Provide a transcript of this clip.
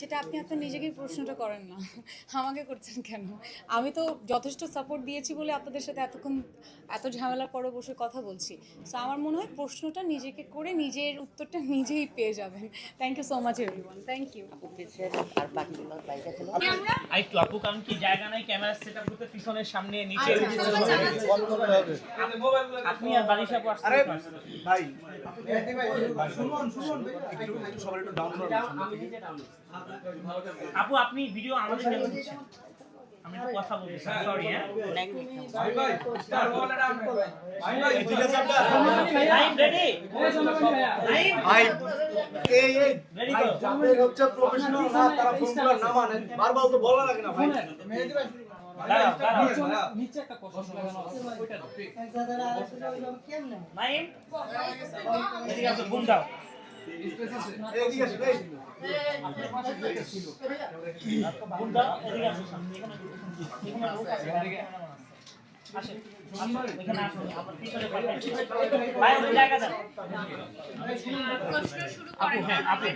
সেটা আপনি আপনার নিজেকেই প্রশ্নটা করেন না। আমাকে করছেন কেন? আমি তো যথেষ্ট সাপোর্ট দিয়েছি বলে আপনাদের সাথে এতক্ষণ এত ঝামেলার পরে বসে কথা বলছি। সো আমার মনে হয় প্রশ্নটা নিজেকে করে নিজের উত্তরটা নিজেই পেয়ে যাবেন। Thank you so much everyone thank you আর একটু আপু কারণ কি জায়গা নাই ক্যামেরা সেট আপ করতে পিছনের সামনে নিচে আপনি আর বাড়ি আপু আসতে আরে ভাই শুনুন শুনুন। একটু একটু সবার একটু ডাউন আপু আপনি ভিডিও আমাদের কেন দিচ্ছেন। আমি একটু কথা বলতে চাই। সরি হ্যাঁ? নাইম রেডি নাইম ভাই এই এই রেডি তো যাদের হচ্ছে প্রফেশনাল না তারা ফর্মুলা না মানে বারবার তো বলা লাগে না ভাই। এদিকে আপু হ্যাঁ আপু